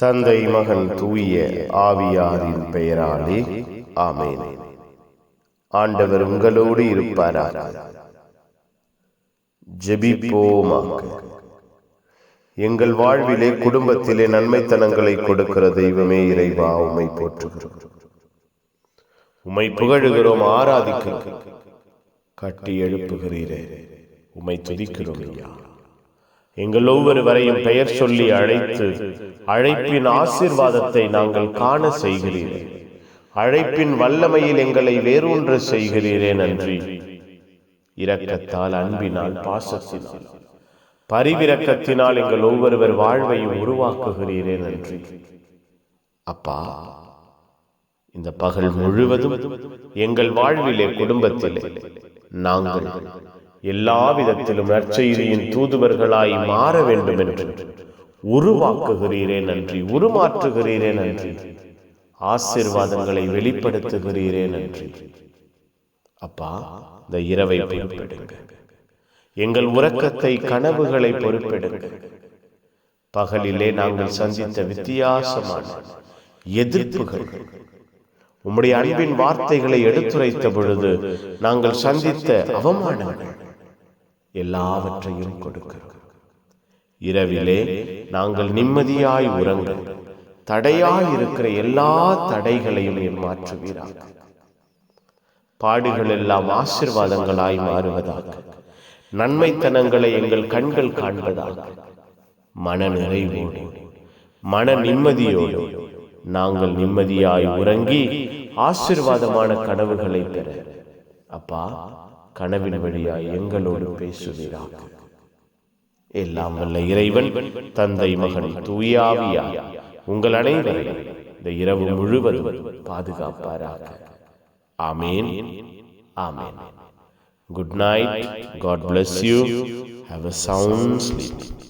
தந்தை மகன் தூய ஆவியாரின் பெயராலே ஆமென். ஆண்டவர் உங்களோடு இருப்பாரா ஜெபிப்போமாக. எங்கள் வாழ்விலே குடும்பத்திலே நன்மைத்தனங்களை கொடுக்கிற தெய்வமே இறைவா உமை போற்றுகிறோம். உமை புகழுகிறோம் ஆராதிக்கிறோம். கட்டி எழுப்புகிறீரே உமை துதிக்கிறோம் ஐயா. எங்கள் ஒவ்வொருவரையும் பெயர் சொல்லி அழைத்து அழைப்பின் ஆசீர்வாதத்தை நாங்கள் காண செய்கிறீர்கள் அழைப்பின் வல்லமையில் எங்களை வேறொன்று செய்கிறீரே நன்றி. இரக்கத்தால் அன்பினால் பாசத்தினால். பரிவிரக்கத்தினால் எங்கள் ஒவ்வொருவர் வாழ்வையும் உருவாக்குகிறீரே நன்றி. அப்பா இந்த பகல் முழுவதும் எங்கள் வாழ்விலே குடும்பத்திலே நாங்கள் எல்லா விதத்திலும் நற்செய்தியின் தூதுவர்களாய் மாற வேண்டும் என்று. உருவாக்குகிறீரே நன்றி உருமாற்றுகிறீரே நன்றி. ஆசீர்வாதங்களை வெளிப்படுத்துகிறீரே நன்றி. அப்பா இந்த இரவை பொறுப்பெடுங்க. எங்கள் உறக்கத்தை கனவுகளை பொறுப்பெடுங்க. பகலிலே நாங்கள் சந்தித்த வித்தியாசமான எதிர்ப்புகள். உம்முடைய அன்பின் வார்த்தைகளை எடுத்துரைத்த பொழுது நாங்கள் சந்தித்த அவமானங்கள். எல்லாவற்றையும் கொடுக்கிறோம் இரவிலே நாங்கள் நிம்மதியாய் உறங்க தடையாய் இருக்கிற எல்லா தடைகளையும் நீர் மாற்றுவீராக பாடுகள் எல்லாம் ஆசிர்வாதங்களாய் மாறுவதாக. நன்மைத்தனங்களை எங்கள் கண்கள் காண்பதாக. மன நிறைவோடு மன நிம்மதியோடு நாங்கள் நிம்மதியாய் உறங்கி ஆசிர்வாதமான கனவுகளை பெற. அப்பா கனவின் வழியாய் எங்களோடு பேசுவீராக. எல்லாம் வல்ல இறைவன் தந்தை மகன் தூயாவியா உங்கள் அனைவரையும் இந்த இரவு முழுவதும் பாதுகாப்பாராக. ஆமேன். ஆமேன். Good night God bless you have a sound sleep.